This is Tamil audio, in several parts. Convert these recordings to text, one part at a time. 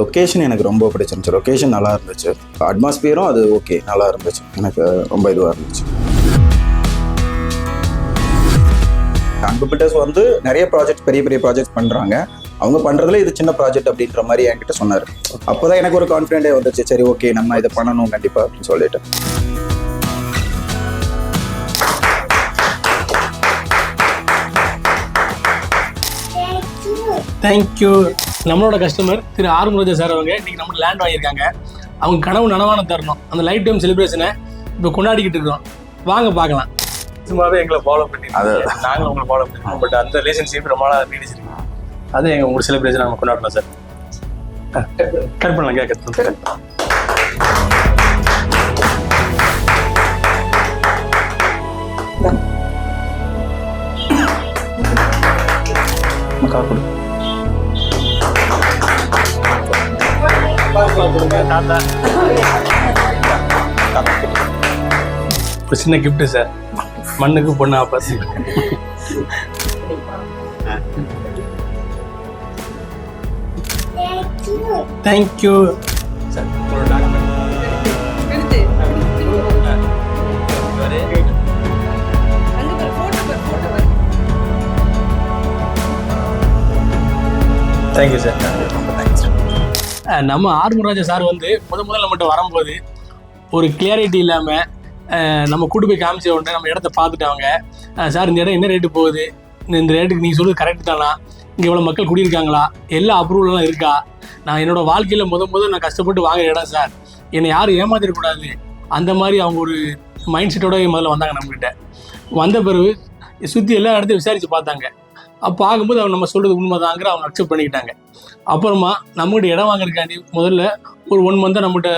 லொக்கேஷன் எனக்கு ரொம்ப பிடிச்சிருந்துச்சு. லொக்கேஷன் நல்லா இருந்துச்சு. அட்மாஸ்பியரும் அது ஓகே நல்லா இருந்துச்சு. எனக்கு ரொம்ப இதுவாக இருந்துச்சு. அன்பு பிட்டர்ஸ் வந்து நிறைய ப்ராஜெக்ட் பெரிய பெரிய ப்ராஜெக்ட் பண்ணுறாங்க அவங்க பண்ணுறதுல இது சின்ன ப்ராஜெக்ட் அப்படின்ற மாதிரி என்கிட்ட சொன்னார். அப்போ தான் எனக்கு ஒரு கான்ஃபிடென்ட்டே வந்துச்சு. சரி ஓகே நம்ம இதை பண்ணணும் கண்டிப்பாக அப்படின்னு சொல்லிட்டு. தேங்க்யூ நம்மளோட கஸ்டமர் திரு ஆறுமுருஜா சார் அவங்க இன்னைக்கு நம்ம லேண்ட் வாங்கியிருக்காங்க. அவங்க கனவு நனவான தரணும். அந்த லைஃப் டைம் செலிப்ரேஷனை இப்போ கொண்டாடிக்கிட்டு இருக்கோம் வாங்க பார்க்கலாம். சும்மாவே எங்களை ஃபாலோ பண்ணி நாங்களும் உங்களை ஃபாலோ பண்ணிருக்கோம் பட் அந்த ரிலேஷன்ஷிப் ரொம்ப நாளாக நீடிச்சிருக்கு. அது எங்கள் ஒரு செலிப்ரேஷன் நம்ம கொண்டாடலாம் சார் கட் பண்ணலாம் கேட்க கால் கொடு. ஒரு சின்ன கிஃப்ட்டு சார் மண்ணுக்கு பொண்ணு ஆப்பாஸ் தேங்க்யூ சார் உங்களோட தேங்க்யூ சார் நம்ம ஆர்முராஜா சார் வந்து முத முதல்ல நம்மகிட்ட வரும்போது ஒரு கிளியாரிட்டி இல்லாமல் நம்ம கூட்டு போய் காமிச்ச உடனே நம்ம இடத்த பார்த்துட்டவங்க சார் இந்த இடம் என்ன ரேட்டு போகுது? இந்த- இந்த ரேட்டுக்கு நீங்கள் சொல்லுறது கரெக்ட் தானா? இங்கே இவ்வளோ மக்கள் குடியிருக்காங்களா? எல்லா அப்ரூவலாம் இருக்கா? நான் என்னோட வாழ்க்கையில் முத முத நான் கஷ்டப்பட்டு வாங்குற இடம் சார். என்னை யாரும் ஏமாத்திடக்கூடாது. அந்த மாதிரி அவங்க ஒரு மைண்ட் செட்டோட முதல்ல வந்தாங்க நம்மக்கிட்ட வந்த பிறகு சுற்றி எல்லா இடத்தையும் விசாரித்து பார்த்தாங்க. அப்போ ஆகும்போது அவங்க நம்ம சொல்கிறது உண்மைதாங்கிற அவங்க அக்செப்ட் பண்ணிக்கிட்டாங்க. அப்புறமா நம்மகிட்ட இடம் வாங்குறதுக்காண்டி முதல்ல ஒரு ஒன் மந்த்தாக நம்மகிட்ட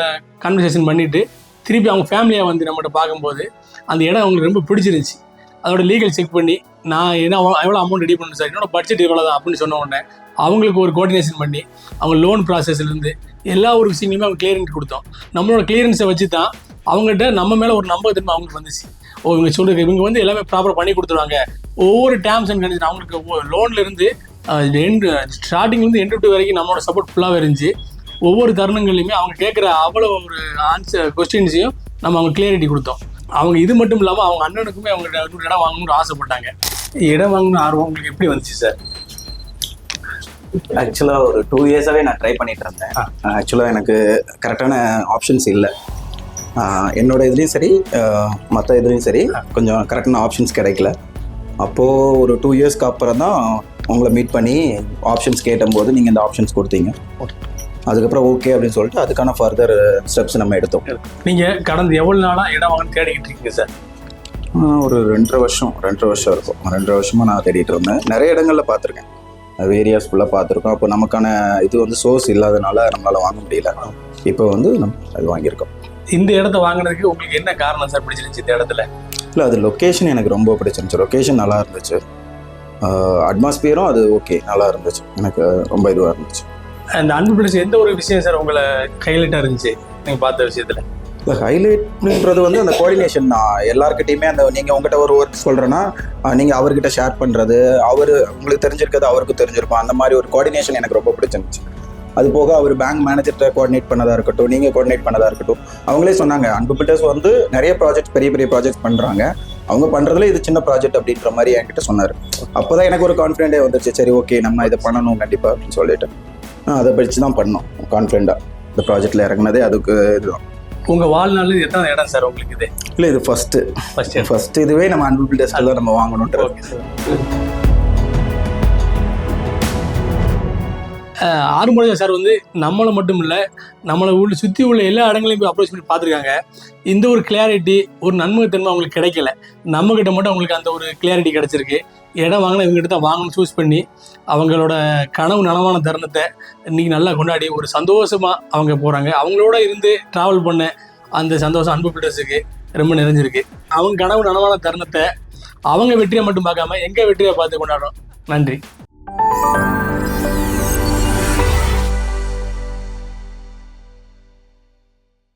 கன்வர்சேஷன் பண்ணிவிட்டு திருப்பி அவங்க ஃபேமிலியாக வந்து நம்மகிட்ட பார்க்கும்போது அந்த இடம் அவங்களுக்கு ரொம்ப பிடிச்சிருந்துச்சு. அதோட லீகல் செக் பண்ணி நான் என்ன எவ்வளோ அமௌண்ட் ரெடி பண்ணணும் சார் என்னோட பட்ஜெட் இவ்வளோ தான் அப்படின்னு சொன்ன உடனே அவங்களுக்கு ஒரு கோஆர்டினேஷன் பண்ணி அவங்க லோன் ப்ராசஸ்லேருந்து எல்லா ஒரு விஷயங்களுமே அவங்க கிளியரன்ஸ் கொடுத்தோம். நம்மளோட கிளியரன்ஸை வச்சு தான் அவங்ககிட்ட நம்ம மேலே ஒரு நம்பகத்தன்மை அவங்களுக்கு வந்துச்சு. ஓ இவங்க சொல்றது இவங்க வந்து எல்லாமே ப்ராப்பராக பண்ணி கொடுத்துருவாங்க. ஒவ்வொரு டேர்ம்ஸ் அண்ட் கண்டிஷன் அவங்களுக்கு லோன்ல இருந்து எண்டு ஸ்டார்டிங்லேருந்து எண்டு டு வரைக்கும் நம்மளோட சப்போர்ட் ஃபுல்லாகவே இருந்துச்சு. ஒவ்வொரு தருணங்கள்லையுமே அவங்க கேட்குற அவ்வளோ ஒரு ஆன்சர் கொஸ்டின்ஸையும் நம்ம அவங்க கிளியரிட்டி கொடுத்தோம். அவங்க இது மட்டும் இல்லாமல் அவங்க அண்ணனுக்குமே அவங்க இடம் வாங்கணும்னு ஆசைப்பட்டாங்க. இடம் வாங்கணும்னு ஆர்வம் உங்களுக்கு எப்படி வந்துச்சு சார் ஆக்சுவலாக ஒரு டூ இயர்ஸாகவே நான் ட்ரை பண்ணிட்டு இருந்தேன். ஆக்சுவலாக எனக்கு கரெக்டான ஆப்ஷன்ஸ் இல்லை. என்னோட இதுலேயும் சரி மற்ற இதுலேயும் சரி கொஞ்சம் கரெக்டான ஆப்ஷன்ஸ் கிடைக்கல. அப்போது ஒரு டூ இயர்ஸ்க்கு அப்புறம் தான் உங்களை மீட் பண்ணி ஆப்ஷன்ஸ் கேட்டபோது நீங்கள் இந்த ஆப்ஷன்ஸ் கொடுத்தீங்க. அதுக்கப்புறம் ஓகே அப்படின்னு சொல்லிட்டு அதுக்கான ஃபர்தர் ஸ்டெப்ஸ் நம்ம எடுத்தோம். நீங்கள் கடந்த எவ்வளோ நாளாக இடம் வாங்கன்னு தேடிக்கிட்டு இருக்கீங்க சார்? ஒரு ரெண்டரை வருஷம் ரெண்டரை வருஷம் இருக்கும். ரெண்டரை வருஷமாக நான் தேடிட்டு இருந்தேன். நிறைய இடங்கள்ல பார்த்துருக்கேன். ஏரியாஸ் ஃபுல்லாக பார்த்துருக்கோம். அப்போ நமக்கான இது வந்து சோர்ஸ் இல்லாதனால நம்மளால வாங்க முடியல. இப்போ வந்து நம்ம அது வாங்கியிருக்கோம். இந்த இடத்த வாங்கினதுக்கு உங்களுக்கு என்ன காரணம் சார் பிடிச்சிருந்துச்சு இந்த இடத்துல? இல்லை அது லொக்கேஷன் எனக்கு ரொம்ப பிடிச்சிருந்துச்சு. லொக்கேஷன் நல்லா இருந்துச்சு. அட்மாஸ்பியரும் அது ஓகே நல்லா இருந்துச்சு. எனக்கு ரொம்ப இதுவாக இருந்துச்சு. அந்த அன்பு பிடிச்ச எந்த ஒரு விஷயம் சார் உங்களை ஹைலைட்டாக இருந்துச்சு? நீங்கள் பார்த்த விஷயத்தில். இந்த ஹைலைட்ன்றது வந்து அந்த கோஆர்டினேஷன் தான். எல்லாருக்கிட்டையுமே அந்த நீங்கள் உங்ககிட்ட ஒரு ஒர்க் சொல்கிறேன்னா நீங்கள் அவர்கிட்ட ஷேர் பண்ணுறது அவர் உங்களுக்கு தெரிஞ்சிருக்கிறது அவருக்கும் தெரிஞ்சிருக்கும். அந்த மாதிரி ஒரு கோஆர்டினேஷன் எனக்கு ரொம்ப பிடிச்சிருந்துச்சு. அது போக அவர் பேங்க் மேனேஜர்கிட்ட கோஆர்டினேட் பண்ணதா இருக்கட்டும் நீங்கள் கோஆர்டினேட் பண்ணதா இருக்கட்டும் அவங்களே சொன்னாங்க அன்பு பிட்டர்ஸ் வந்து நிறைய ப்ராஜெக்ட் பெரிய பெரிய ப்ராஜெக்ட் பண்ணுறாங்க அவங்க பண்ணுறதுல இது சின்ன ப்ராஜெக்ட் அப்படின்ற மாதிரி என்கிட்ட சொன்னார். அப்போ தான் எனக்கு ஒரு கான்ஃபிடென்ட்டே வந்துருச்சு. சரி ஓகே நம்ம இதை பண்ணணும் கண்டிப்பாக அப்படின்னு சொல்லிட்டு. நான் அதை படித்து தான் பண்ணோம். கான்ஃபிடென்ட்டாக இந்த ப்ராஜெக்டில் இறங்குனதே அதுக்கு இதுதான். உங்கள் வாழ்நாளில் எத்தனை இடம் சார் உங்களுக்கு இது? இல்லை இது ஃபஸ்ட்டு ஃபர்ஸ்ட் இயர் ஃபர்ஸ்ட் இதுவே நம்ம அன்பு பில்டர்ஸ்க்கு தான் நம்ம வாங்கணுன்றது. ஆறுமுறையா சார் வந்து நம்மளை மட்டும் இல்லை நம்மளை உள்ள சுற்றி உள்ள எல்லா இடங்களையும் போய் அப்ரோச் பண்ணி பார்த்துருக்காங்க. இந்த ஒரு கிளாரிட்டி ஒரு நன்மைத்தன்மை அவங்களுக்கு கிடைக்கல. நம்மக்கிட்ட மட்டும் அவங்களுக்கு அந்த ஒரு கிளாரிட்டி கிடச்சிருக்கு. இடம் வாங்கினா இவங்ககிட்ட தான் வாங்கணும்னு சூஸ் பண்ணி அவங்களோட கனவு நனவான தருணத்தை இன்றைக்கி நல்லா கொண்டாடி ஒரு சந்தோஷமாக அவங்க போகிறாங்க அவங்களோட இருந்து ட்ராவல் பண்ண அந்த சந்தோஷம் அன்பு பில்டர்ஸுக்கு ரொம்ப நிறைஞ்சிருக்கு. அவங்க கனவு நனவான தருணத்தை அவங்க வெற்றியை மட்டும் பார்க்காம எங்கள் வெற்றியை பார்த்து கொண்டாடுறோம். நன்றி.